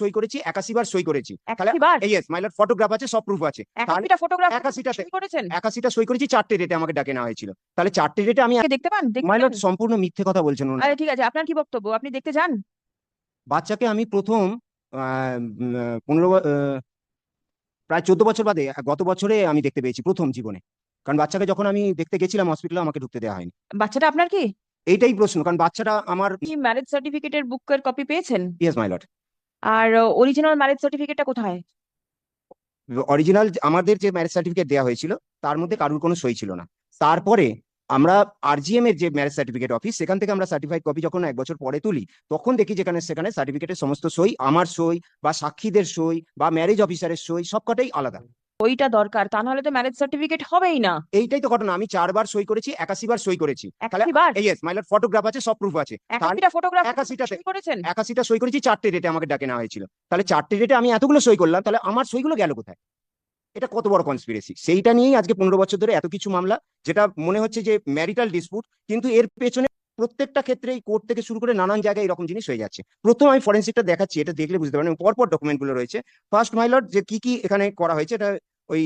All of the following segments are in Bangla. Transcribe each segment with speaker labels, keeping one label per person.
Speaker 1: সই করেছি একাশি বার সই করেছি। ইয়েস ফটোগ্রাফ আছে সব প্রুফ আছে।
Speaker 2: একাশিটা ফটোগ্রাফ
Speaker 1: একাশিটাতে
Speaker 2: করেছেন?
Speaker 1: একাশিটা সই করেছি চারটে ডেটে আমাকে ডাকে নেওয়া হয়েছিল। তাহলে চারটে ডেটে আমি
Speaker 2: দেখতে পান?
Speaker 1: মাইলার সম্পূর্ণ মিথ্যে কথা বলছেন উনি।
Speaker 2: ঠিক আছে আপনার কি বক্তব্য? আপনি দেখতে যান।
Speaker 1: বাচ্চাকে আমি প্রথম পনেরো প্রায় চোদ্দ বছর বাদে গত বছরে আমি দেখতে পেয়েছি প্রথম জীবনে। কারণ বাচ্চাকে যখন আমি দেখতে গেছিলাম হসপিটালে আমাকে ঢুকতে দেওয়া হয়নি।
Speaker 2: বাচ্চাটা আপনার কি?
Speaker 1: এইটাই প্রশ্ন কারণ বাচ্চাটা আমার
Speaker 2: ম্যারেজ সার্টিফিকেটের বুকের কপি পেয়েছেন?
Speaker 1: ইয়েস মাইলট
Speaker 2: আর অরিজিনাল ম্যারেজ সার্টিফিকেটটা কোথায়?
Speaker 1: অরিজিনাল আমাদের যে ম্যারেজ সার্টিফিকেট দেওয়া হয়েছিল, তার মধ্যে কারুর কোনো সই ছিল না। তারপরে আমরা আরজিএম এর যে ম্যারেজ সার্টিফিকেট অফিস সেখান থেকে আমরা সার্টিফাইড কপি যখন এক বছর পরে তুলি, তখন দেখি যেখানে, সেখানে সার্টিফিকেটের সমস্ত সই, আমার সই বা সাক্ষীদের সই বা ম্যারেজ অফিসারের সই সবকটাই আলাদা।
Speaker 2: ওইটা দরকার তা নাহলে তো ম্যারেজ সার্টিফিকেট হবেই না।
Speaker 1: এইটাই তো ঘটনা আমি চারবার সই করেছি একাশি বার সই করেছি। তাহলে
Speaker 2: একাশি বার
Speaker 1: ইয়েস মাইলার ফটোগ্রাফ আছে সব প্রুফ আছে। তাহলে
Speaker 2: ফটোগ্রাফ করেছেন?
Speaker 1: একাশিটা সই করেছি চারটে ডেটে আমাকে ডাকে নেওয়া হয়েছিল। তাহলে চারটে ডেটে আমি এতগুলো সই করলাম তাহলে আমার সইগুলো গেল কোথায়? এটা কত বড় কনস্পিরেসি সেইটা নিয়েই আজকে পনেরো বছর ধরে এত কিছু মামলা যেটা মনে হচ্ছে যে ম্যারিটাল ডিসপুট কিন্তু এর পেছনে প্রত্যেকটা ক্ষেত্রেই কোর্ট থেকে শুরু করে নানান জায়গায় এরকম জিনিস হয়ে যাচ্ছে। প্রথম আমি ফরেন্সিকটা দেখাচ্ছি এটা দেখলে বুঝতে পারেন পরপর ডকুমেন্টগুলো রয়েছে ফার্স্ট মাইলট যে কি কি এখানে করা হয়েছে এটা ওই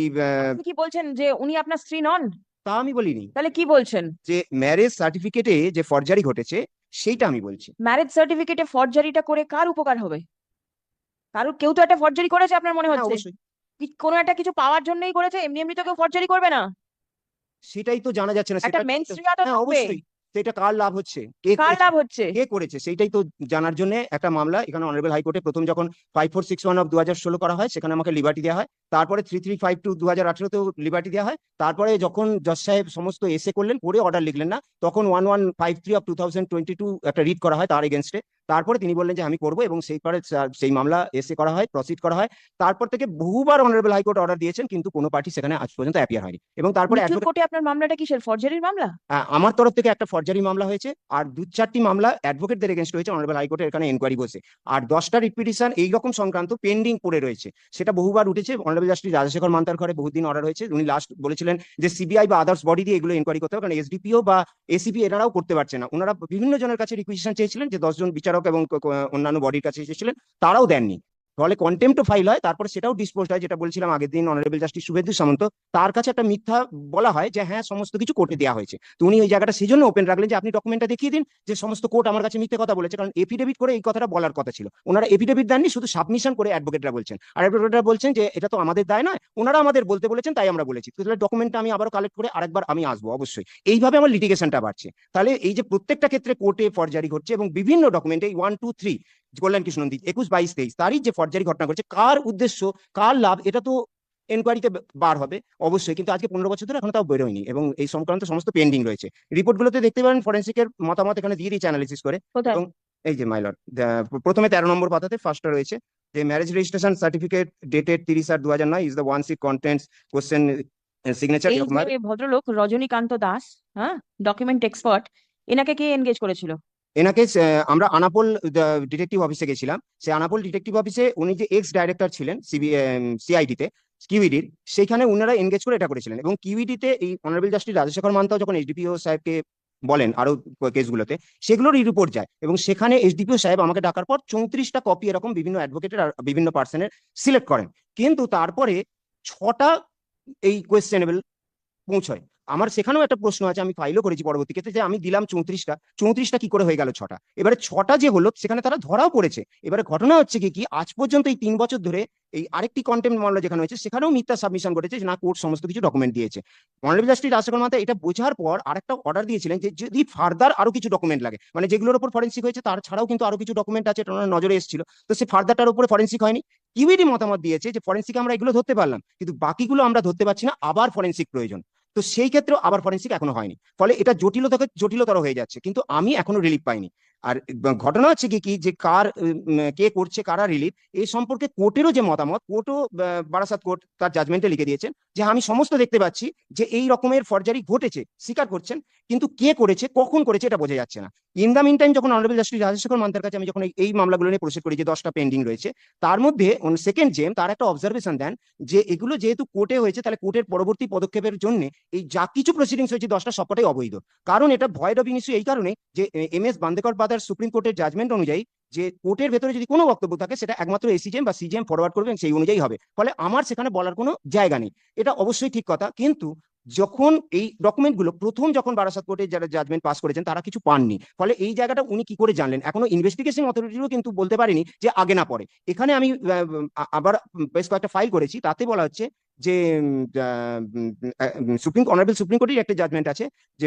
Speaker 2: কি বলছেন যে উনি আপনার স্ত্রী নন?
Speaker 1: তা আমি বলিনি।
Speaker 2: তাহলে কি বলছেন?
Speaker 1: যে ম্যারেজ সার্টিফিকেটে যে ফরজারি ঘটেছে সেইটা আমি বলছি।
Speaker 2: ম্যারেজ সার্টিফিকেটে ফরজারিটা করে কার উপকার হবে? কারও কেউ তো একটা ফরজারি করেছে আপনার মনে
Speaker 1: হ্যাঁ,
Speaker 2: হচ্ছে? কি- কোনো একটা কিছু পাওয়ার জন্যই করেছে? এমনি এমনি তো কেউ ফরজারি করবে না।
Speaker 1: সেটাই তো জানা যাচ্ছে না সেটা
Speaker 2: মেন্স
Speaker 1: তো-
Speaker 2: রিয়া তো
Speaker 1: হ্যাঁ
Speaker 2: থাকবে।
Speaker 1: অবশ্যই সেটা কার লাভ হচ্ছে? কে
Speaker 2: কার? লাভ হচ্ছে?
Speaker 1: কে করেছে? সেইটাই তো জানার জন্য একটা মামলা। এখানে অনারেবল হাইকোর্টে প্রথম যখন five four six one of দু হাজার ষোলো করা হয় সেখানে আমাকে লিবার্টি দেওয়া হয়। তারপরে থ্রি থ্রি ফাইভ টু দু হাজার আঠেরোতেও লিবার্টি দেওয়া হয়। তারপরে যখন জজ সাহেব সমস্ত এসে করলেন করে অর্ডার লিখলেন না তখন one one five three of two thousand twenty two একটা রিড করা হয় তার এগেনস্টে তারপরে তিনি বললেন যে আমি করব এবং সেই পরে সেই মামলা এসে করা হয় প্রসিড করা হয়। তারপর থেকে বহুবার অনারেবল হাইকোর্ট অর্ডার দিয়েছেন কিন্তু কোনো পার্টি সেখানে আজ পর্যন্ত অ্যাপিয়ার হয়নি। এবং তারপরে
Speaker 2: কোর্টে আপনার মামলাটা কিসের? ফরজারির মামলা?
Speaker 1: আমার তরফ থেকে একটা ফরজারি মামলা হয়েছে আর দু চারটি মামলা অ্যাডভোকেটদের এগেনস্ট হয়েছে অনারেবল হাইকোর্টের এখানে এনকোয়ারি বসে। আর দশটা রিপিটিশন এইরকম সংক্রান্ত পেন্ডিং পড়ে রয়েছে। সেটা বহুবার উঠেছে অনারেবল জাস্টিস রাজশেখর মান্তার ঘরে বহুদিন অর্ডার হয়েছে। উনি লাস্ট বলেছিলেন যে সিবিআই বা আদার্স বডি দিয়ে এগুলো এনকোয়ারি করতে হবে কারণ এসডিপিও বা এসিপি এনারাও করতে পারছে না। ওনারা বিভিন্ন জনের কাছে রিকুইজিশন চেয়েছিলেন যে দশজন বিচারক এবং অন্যান্য বডির কাছে এসেছিলেন তারাও দেননি। ফলে কন্টেম্পটো ফাইল হয়, তারপরে সেটাও ডিসপোজ হয়, যেটা বলছিলাম আগের দিন অনারেবল জাস্টিস শুভেন্দু সামন্ত। তার কাছে একটা মিথ্যা বলা হয় যে হ্যাঁ সমস্ত কিছু কোর্টে দেওয়া হয়েছে। তো উনি ওই জায়গাটা সেই জন্য ওপেন রাখলেন যে, আপনি ডকুমেন্টটা দেখিয়ে দিন যে, সমস্ত কোর্ট আমার কাছে মিথ্যে কথা বলেছে। কারণ এফিডেভিট করে এই কথাটা বলার কথা ছিল। ওনারা এফিডেভিট দেননি, শুধু সাবমিশন করে অ্যাডভোকেটরা বলছেন। আর অ্যাডভোকেটরা বলছেন যে, এটা তো আমাদের দায় নয়, ওনারা আমাদের বলতে বলেছেন, তাই আমরা বলেছি। তাহলে ডকুমেন্টটা আমি আবারও কালেক্ট করে আরেকবার আমি আসব, অবশ্যই। এইভাবে আমার লিটিগেশনটা বাড়ছে। তাহলে এই যে প্রত্যেকটা ক্ষেত্রে কোর্টে ফরজারি ঘটছে এবং বিভিন্ন ডকুমেন্টে one two three Kalyan Krishna Nandi একুশ বাইশ তেইশ তারই যে ফরজারি ঘটনা ঘটছে কার উদ্দেশ্য কার লাভ এটা তো এনকোয়ারিতে বার হবে অবশ্যই কিন্তু আজকে পনেরো বছর ধরে এখনও তাও বেরোয়নি এবং এই সংক্রান্ত সমস্ত পেন্ডিং রয়েছে। রিপোর্টগুলোতে দেখতে পারেন ফরেন্সিকের মতামত এখানে দিয়ে দিয়েছে অ্যানালিসিস করে এবং এই যে মাইলর প্রথমে তেরো নম্বর পাতাতে ফার্স্টটা রয়েছে যে ম্যারেজ রেজিস্ট্রেশন সার্টিফিকেট ডেটেড তিরিশ আট দু হাজার নয় is the one sheet contents question signature
Speaker 2: ভদ্রলোক রজনীকান্ত দাস হ্যাঁ ডকুমেন্ট এক্সপার্ট এনাকে কে এনগেজ করেছিল?
Speaker 1: এনাকে আমরা আনাপোল ডিটেকটিভ অফিসে গেছিলাম। সেই আনাপোল ডিটেকটিভ অফিসে উনি যে এক্স ডাইরেক্টর ছিলেন সিবি সিআইডিতে কিউইডির সেইখানে উনারা এনগেজ করে এটা করেছিলেন। এবং কিউইডিতে এই অনারেবল জাস্টিস রাজশেখর মান্তাও যখন এইচডিপিও সাহেবকে বলেন আরও কেসগুলোতে সেগুলোর রিপোর্ট যায়। এবং সেখানে এইচডিপিও সাহেব আমাকে ডাকার পর চৌত্রিশটা কপি এরকম বিভিন্ন অ্যাডভোকেটের আর বিভিন্ন পার্সনের সিলেক্ট করেন। কিন্তু তারপরে ছটা এই কোয়েশ্চেনেবল পৌঁছয়। আমার সেখানেও একটা প্রশ্ন আছে, আমি ফাইলও করেছি পরবর্তী ক্ষেত্রে, যে আমি দিলাম চৌত্রিশটা চৌত্রিশটা কি করে হয়ে গেল ছটা? এবারে ছটা যে হলো, সেখানে তারা ধরাও পড়েছে। এবারে ঘটনা হচ্ছে কি কি আজ পর্যন্ত এই তিন বছর ধরে এই আরেকটি কন্টেম্প মামলা যেখানে হয়েছে, সেখানেও মিথ্যা সাবমিশন করেছে যে না কোর্ট সমস্ত কিছু ডকুমেন্ট দিয়েছে। অনারেবল জাস্টিস রাজশেখর মাতা এটা বোঝার পর আরেকটা অর্ডার দিয়েছিলেন, যে যদি ফার্দার আরও কিছু ডকুমেন্ট লাগে মানে যেগুলোর উপর ফরেন্সিক হয়েছে, তার ছাড়াও কিন্তু আরও কিছু ডকুমেন্ট আছে, এটা নজরে এসেছিল। তো সে ফার্দারটার উপরে ফরেন্সিক হয়নি। কিউইডি মতামত দিয়েছে যে ফরেন্সিক আমরা এগুলো ধরতে পারলাম, কিন্তু বাকিগুলো আমরা ধরতে পারছি না, আবার ফরেন্সিক প্রয়োজন। তো সেই ক্ষেত্রেও আবার ফরেন্সিক এখনও হয়নি। ফলে এটা জটিলতা জটিলতর হয়ে যাচ্ছে। কিন্তু আমি এখনও রিলিফ পাইনি। আর ঘটনা হচ্ছে কি কি যে কার কে করছে, কারা রিলিফ এই সম্পর্কে কোর্টেরও যে মতামত, কোর্টও বারাসাত কোর্ট তার জাজমেন্টে লিখে দিয়েছেন যে আমি সমস্ত দেখতে পাচ্ছি যে এই রকমের ফরজারি ঘটেছে, স্বীকার করছেন, কিন্তু কে করেছে, কখন করেছে এটা বোঝা যাচ্ছে না। ইন দ্য মিন টাইম যখন অনারেবল জাস্টিস রাজশেখর মান্তার কাছে আমি যখন এই- মামলাগুলো নিয়ে প্রসিড করি, যে দশটা পেন্ডিং রয়েছে, তার মধ্যে সেকেন্ড জেম তার একটা অবজারভেশন দেন যে এগুলো যেহেতু কোর্টে হয়েছে, তাহলে কোর্টের পরবর্তী পদক্ষেপের জন্য এই যা কিছু প্রসিডিংস হয়েছে, দশটা সবকটাই অবৈধ। কারণ এটা ভয়েড অফ ইস্যু এই কারণে যে M S Bandekar brother supreme কোর্টের জাজমেন্ট অনুযায়ী যে কোর্টের ভেতরে যদি কোনো বক্তব্য থাকে, সেটা একমাত্র এসিজেম বা সিজিএম ফরওয়ার্ড করবেন সেই অনুযায়ী হবে। ফলে আমার সেখানে বলার কোনো জায়গা নেই। এটা অবশ্যই ঠিক কথা। কিন্তু যখন এই ডকুমেন্টগুলো প্রথম যখন বারাসাত কোর্টে যারা জাজমেন্ট পাস করেছেন, তারা কিছু পাননি। ফলে এই জায়গাটা উনি কি করে জানলেন? এখনও ইনভেস্টিগেশন অথরিটিও কিন্তু বলতে পারেনি যে আগে না পরে। এখানে আমি আবার বেশ কয়েকটা ফাইল করেছি। তাতে বলা হচ্ছে যে সুপ্রিম অনারেবল সুপ্রিম কোর্টের একটা জাজমেন্ট আছে যে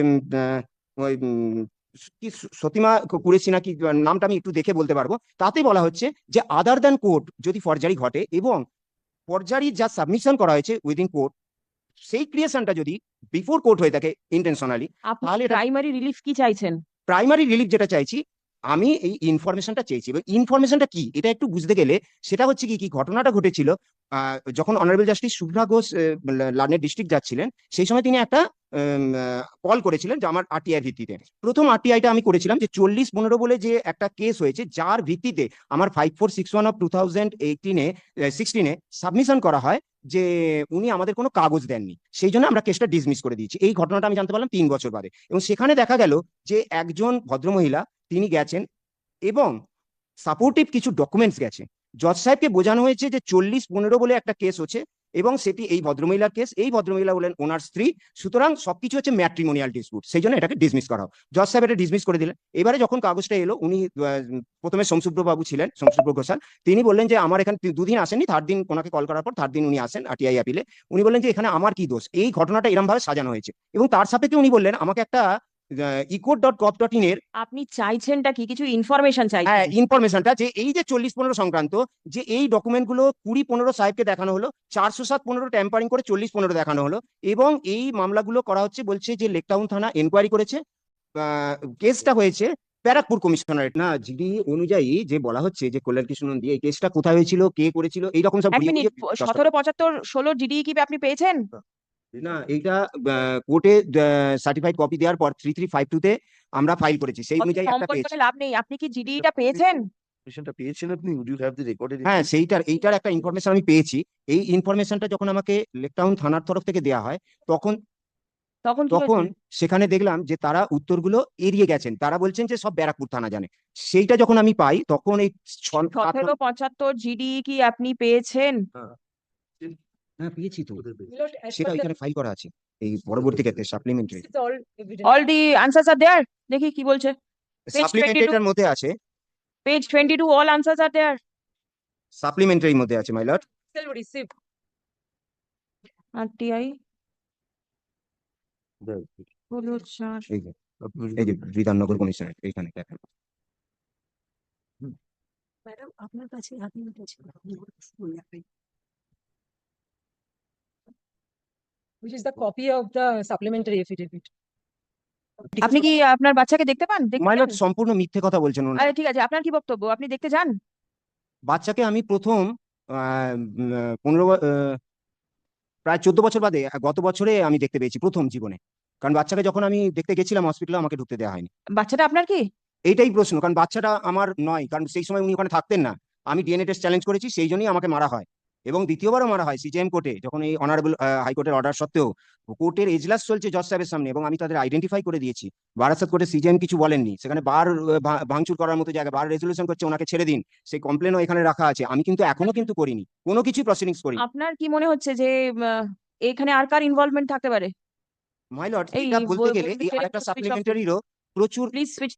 Speaker 1: কি সতীমা কুরেশি নাকি নামটা আমি একটু দেখে বলতে পারব। তাতে বলা হচ্ছে যে আদার দ্যান কোর্ট যদি ফরজারি ঘটে এবং ফরজারি যা সাবমিশন করা হয়েছে উইদিন কোর্ট সেই ক্রিয়েশনটা যদি বিফোর কোর্ট হয়ে থাকে ইন্টেনশনালি তাহলে
Speaker 2: প্রাইমারি রিলিফ কি চাইছেন?
Speaker 1: প্রাইমারি রিলিফ যেটা চাইছি আমি এই ইনফরমেশনটা চেয়েছি। এবং ইনফরমেশনটা কি? এটা একটু বুঝতে গেলে সেটা হচ্ছে কি কি ঘটনাটা ঘটেছিল যখন অনারেবল জাস্টিস শুভ্রা ঘোষ লার্নের ডিস্ট্রিক্ট যাচ্ছিলেন, সেই সময় তিনি একটা কল করেছিলেন যে আমার আরটিআই ভিত্তিতে। প্রথম আরটিআইটা আমি করেছিলাম যে চল্লিশ পনেরো বলে যে একটা কেস হয়েছে, যার ভিত্তিতে আমার five four six one of two thousand এইটিনে সিক্সটিনে সাবমিশন করা হয় যে উনি আমাদের কোনো কাগজ দেননি। সেই জন্য আমরা কেসটা ডিসমিস করে দিয়েছি। এই ঘটনাটা আমি জানতে পারলাম তিন বছর বাদে। এবং সেখানে দেখা গেল যে একজন ভদ্রমহিলা তিনি গেছেন এবং সাপোর্টিভ কিছু ডকুমেন্টস গেছে। জজ সাহেবকে বোঝানো হয়েছে যে চল্লিশ পনেরো বলে একটা কেস হচ্ছে এবং সেটি এই ভদ্রমহিলার কেস এই ভদ্রমহিলা বলেন ওনার স্ত্রী। সুতরাং সবকিছু হচ্ছে ম্যাট্রিমোনিয়াল ডিসপুট সেই জন্য এটাকে ডিসমিস করা হোক। জজ সাহেব এটা ডিসমিস করে দিলেন। এবারে যখন কাগজটা এলো, উনি প্রথমে বাবু ছিলেন, সোমসুব্র ঘোষাল। তিনি বললেন যে আমার এখানে দুদিন আসেননি থার্ড দিন ওনাকে কল করার পর থার্ড দিন উনি আসেন আরটিআই অ্যাপিলে উনি বললেন যে এখানে আমার কি দোষ? এই ঘটনাটা এরকম ভাবে সাজানো হয়েছে। এবং তার সাপেক্ষে উনি বললেন, আমাকে একটা ইকোড ডট গভ ডট ইন এর
Speaker 2: আপনি চাইছেনটা কি? কিছু ইনফরমেশন
Speaker 1: হ্যাঁ
Speaker 2: চাইছেন
Speaker 1: ইনফরমেশনটা যে এই যে চল্লিশ পনেরো সংক্রান্ত যে এই ডকুমেন্টগুলো কুড়ি পনেরো সাহেবকে দেখানো হলো চারশো সাত পনেরো ট্যাম্পারিং করে চল্লিশ পনেরো দেখানো হলো এবং এই মামলাগুলো করা হচ্ছে বলছে যে লেকটাউন থানা এনকোয়ারি করেছে কেসটা হয়েছে ব্যারাকপুর কমিশনারেট না জিডি অনুযায়ী যে বলা হচ্ছে যে কল্যাণ কৃষ্ণ নন্দী এই কেসটা কোথায় হয়েছিল কে করেছিল এইরকম সব
Speaker 2: সতেরো পঁচাত্তর ষোলো জিডি কি আপনি পেয়েছেন?
Speaker 1: না এইটা কোর্টে সার্টিফাইড কপি দেওয়ার পর থ্রি থ্রি ফাইভ টু তে আমরা ফাইল করেছি। সেই অনুযায়ী একটা পেয়েছি
Speaker 2: লাভ নেই। আপনি কি জিডিটা পেয়েছেন?
Speaker 3: ইনফরমেশনটা পেয়েছেন আপনি? Would you have the recorded
Speaker 1: হ্যাঁ সেইটার এইটার একটা ইনফরমেশন আমি পেয়েছি। এই ইনফরমেশনটা যখন আমাকে লেকটাউন থানার তরফ থেকে দেওয়া হয় তখন
Speaker 2: তখন
Speaker 1: তখন সেখানে দেখলাম যে তারা উত্তরগুলো এড়িয়ে গেছেন। তারা বলছেন যে সব ব্যারাকপুর থানা জানে। সেইটা যখন আমি পাই তখন এই
Speaker 2: সতেরো পঁচাত্তর জিডি কি আপনি পেয়েছেন?
Speaker 1: হ্যাঁ পেয়েছি তো। সেটা এখানে ফাইল করা আছে। এই পরবর্তী ক্ষেত্রে supplementary.
Speaker 2: All the answers are there দেখি কি বলছে। 22
Speaker 1: সাপ্লিমেন্টারিটার মধ্যে আছে।
Speaker 2: Page twenty two all answers are there
Speaker 1: সাপ্লিমেন্টারির মধ্যে আছে my lord
Speaker 4: Still received.
Speaker 2: RTI হলো চার
Speaker 1: এই যে এই যে বিধাননগর কমিশনার এইখানে দেখেন।
Speaker 4: ম্যাডাম আপনার কাছে আপনি বলছেন Which is the copy of the supplementary affidavit.
Speaker 2: আপনি কি আপনার বাচ্চাকে দেখতে পান? দেখতে
Speaker 1: মাই লর্ড সম্পূর্ণ মিথ্যে কথা বলছেন উনি?
Speaker 2: আরে ঠিক আছে আপনার কি বক্তব্য? আপনি দেখতে যান।
Speaker 1: বাচ্চাকে আমি প্রথম আহ, উম, আহ, পনেরো ব- আহ, প্রায় চোদ্দ বছর বাদে আহ, গত বছরে আমি দেখতে পেয়েছি প্রথম জীবনে। কারণ বাচ্চাকে যখন আমি দেখতে গেছিলাম হসপিটালে আমাকে ঢুকতে দেওয়া হয়নি।
Speaker 2: বাচ্চাটা আপনার কি?
Speaker 1: এইটাই প্রশ্ন কারণ বাচ্চাটা আমার নয় কারণ সেই সময় উনি ওখানে থাকতেন না। আমি ডিএনএ টেস্ট চ্যালেঞ্জ করেছি সেই জন্যই আমাকে মারা হয়। এবং দ্বিতীয়বারও মারা হয় সিজিএম কোর্টে যখন এই অনারেবল হাইকোর্টের অর্ডার সত্ত্বেও কোর্টের এজলাস চলছে জজ সাহেবের সামনে এবং আমি তাদের আইডেন্টিফাই করে দিয়েছি। বারাসাত কোর্টে সিজিএম কিছু বলেননি। সেখানে বার ভাঙচুর করার মতো জায়গা বার রেজলিউশন করছে ওনাকে ছেড়ে দিন। সেই কমপ্লেনও এখানে রাখা আছে। আমি কিন্তু এখনও কিন্তু করিনি। কোনো কিছু প্রসিডিংস করিনি।
Speaker 2: আপনার কি মনে হচ্ছে যে এখানে আর কার ইনভলভমেন্ট থাকতে পারে?
Speaker 1: মাই লর্ড এটা বলতে গেলে এই আরেকটা। সাপ্লিমেন্টারিরও প্রচুর
Speaker 2: প্লিজ সুইচ